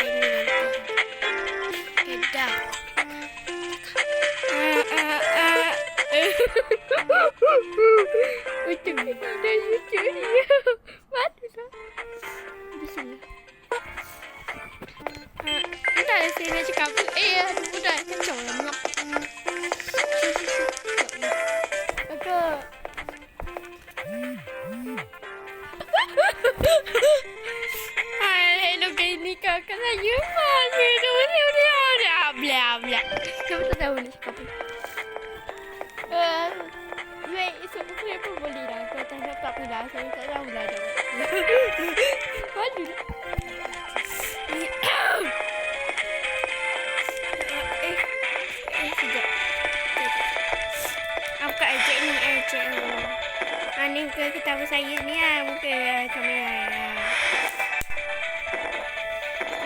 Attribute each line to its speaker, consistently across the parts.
Speaker 1: Ah, lah. Eh, lah. Shoo, shoo. Kakak. Dia bla bla. Kamu tak tahu nak cakap apa. Eh, Wait, esok saya pun boleh lah. Kau tak nak tak pula. Saya tak tahu lah dah. Malu. eh, eh, ni? Ni. Ah, ni ke ketawa saya ni lah. Muka kamera.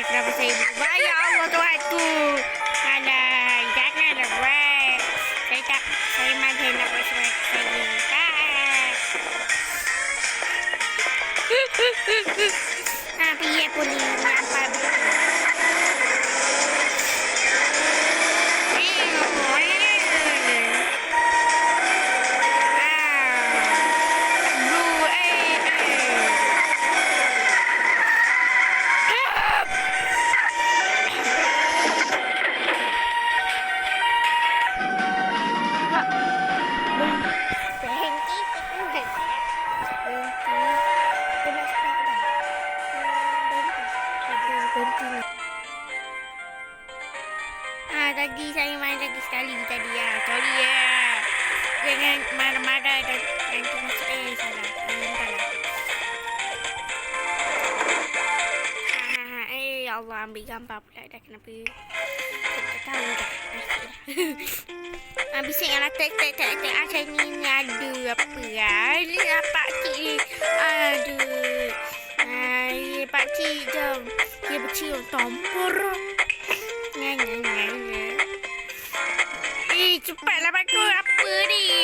Speaker 1: tak tahu lah kenapa saya berubah. Ya Allah, Tuhanku. Alah, janganlah buat. Saya tak, saya malu nak buat suara saya. Ah. Kenapa. Saya tak tahu. Ah, bising lah tek tek tek tek ni ni ada apa ya? Ni apa cik? Aduh. Ah, ya pak cik jom. Dia bercium tompor. Nya nya nya nya. Eh, cepatlah apa ni?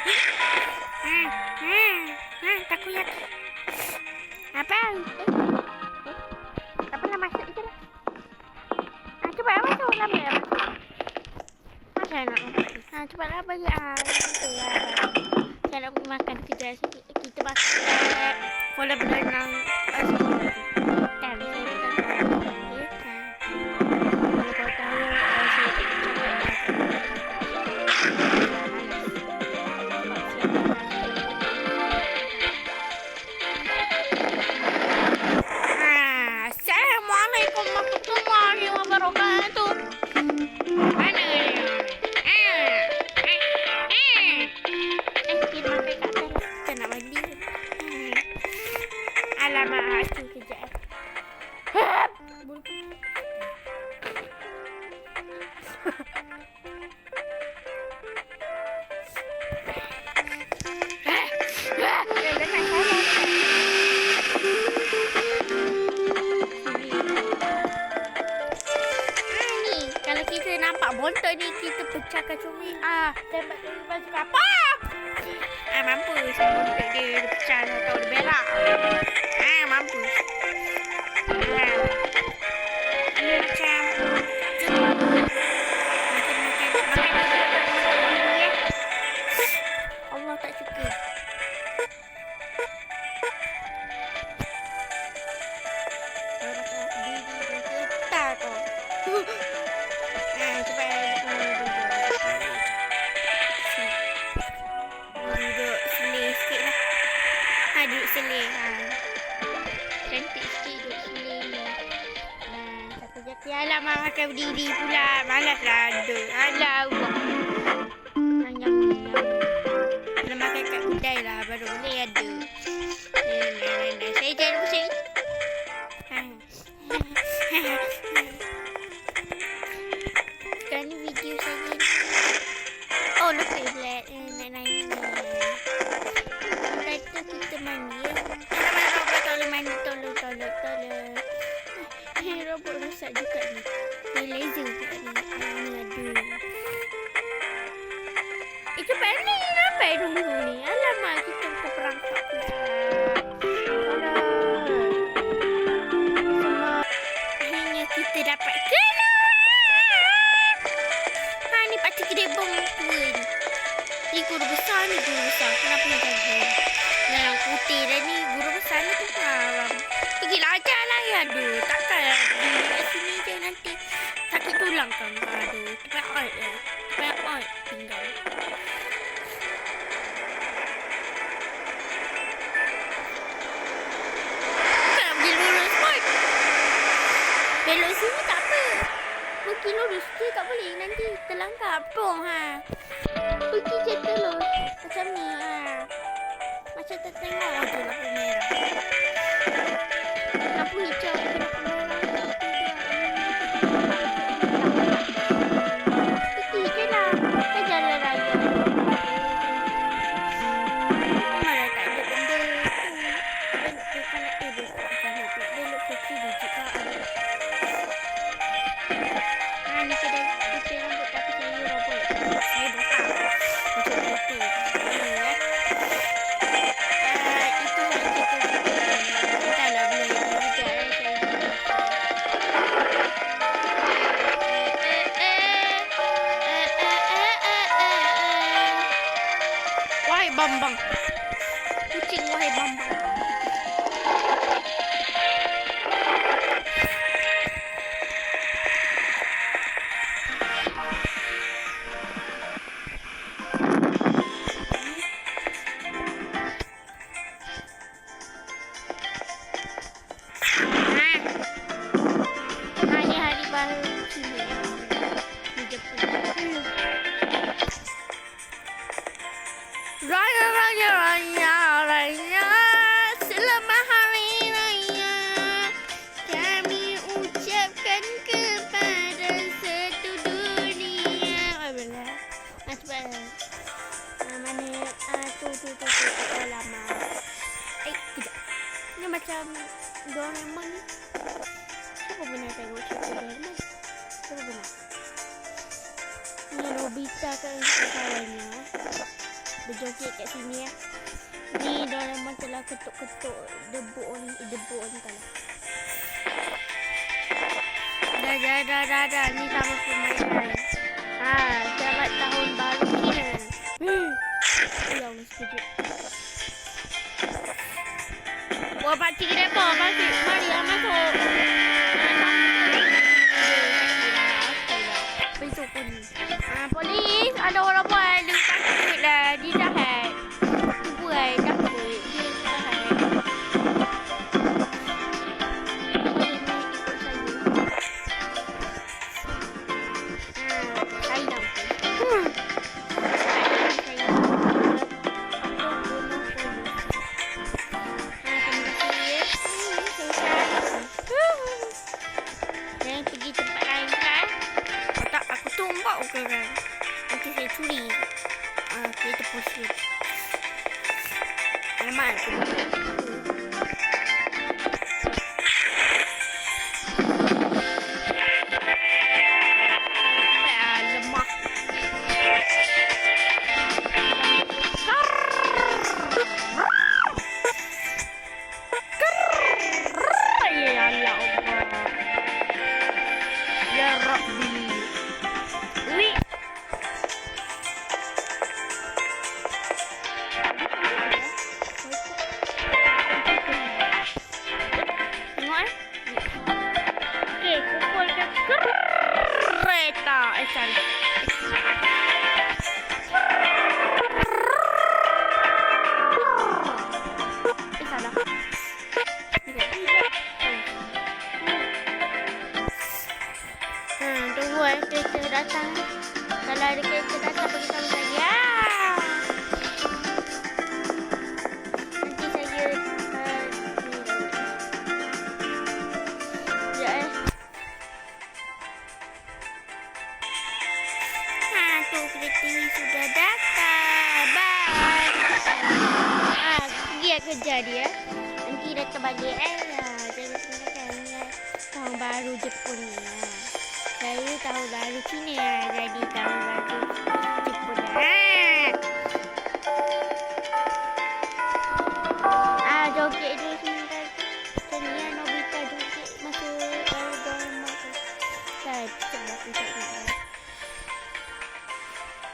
Speaker 1: Mmm, mmm, mmm, takoyaki. Apang! kita pecahkan cumi? Ah tembak tu baju apa. Ah mampu. Saya dia dia pecah atau tahu dia berak. Ah mampu. Ah. Dia Ya lah, mak makan berdiri pula. Malas lah ada. Alah, Allah. Banyak ni lah. Kena makan kat kedai lah. ที่กับผู้หญิงนั้นที่กำลังกาบโป่งฮะปุกกี้เจ็ดเลยมาจะมีอะมาฉันจะแต่งงานกับคุแล้วคุณแม่ dah, dah, dah, dah. Ni sama pun kan? Ha, selamat tahun baru kita. Hmm. Ya, mesti sekejap. Buat pakcik kita apa? Pakcik, mari lah masuk. Ah, Pintu pun. Ha, polis, ada orang.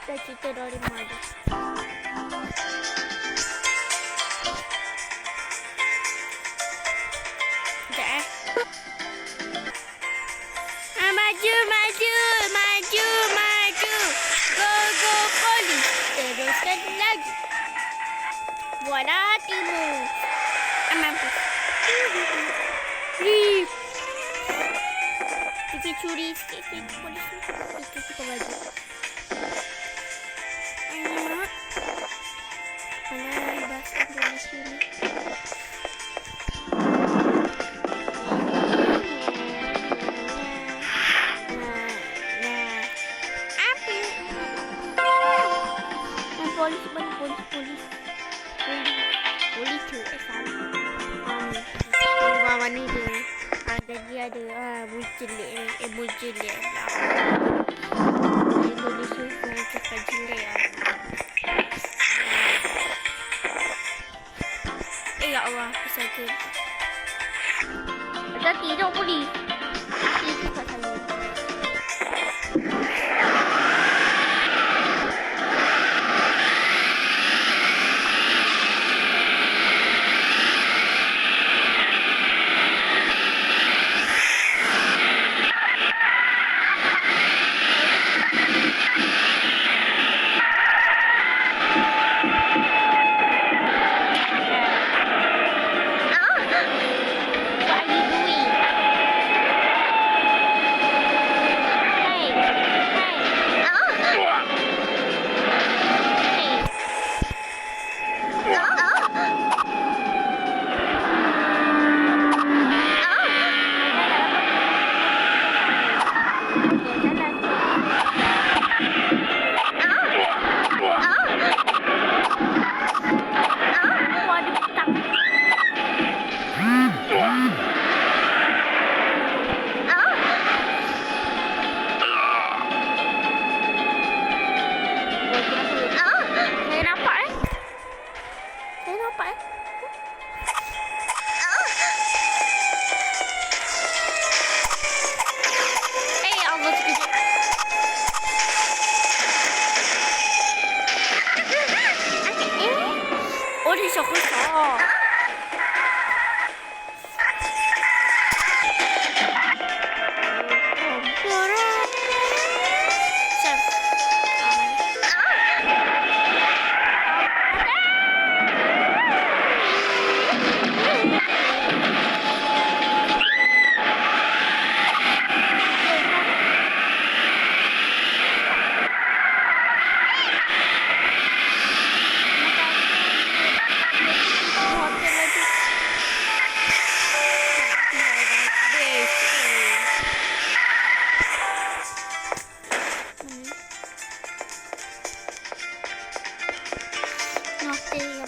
Speaker 1: Saya cerita Doraemon tu. Sekejap eh. Ah, maju, maju, maju, maju. Go, go, polis. Teruskan lagi. Buatlah hatimu. Ah, mampus. Ih. Pergi curi sikit ke polis ni. Itu suka baju. Basah polis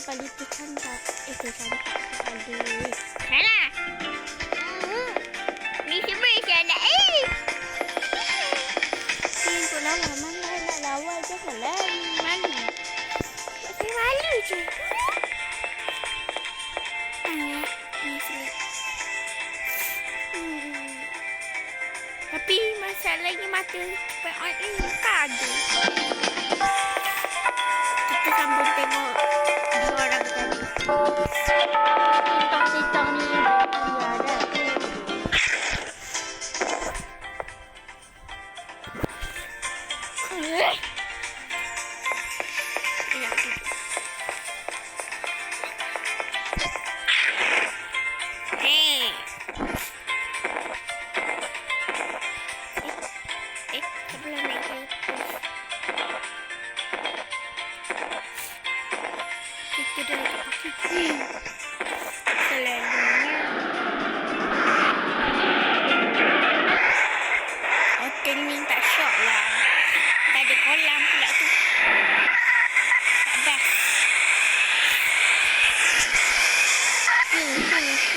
Speaker 1: Paling tu cantik. Eh, tu cantik. Aduh. Sana. Hmm. Ni semua saya nak. Eh. Ni tu lawa. Mana nak lawa je kalau malu. Saya malu je. Tapi masalahnya mata cepat on ni kagum. Kita sambung tengok Boxy tummy.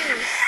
Speaker 1: Hmm,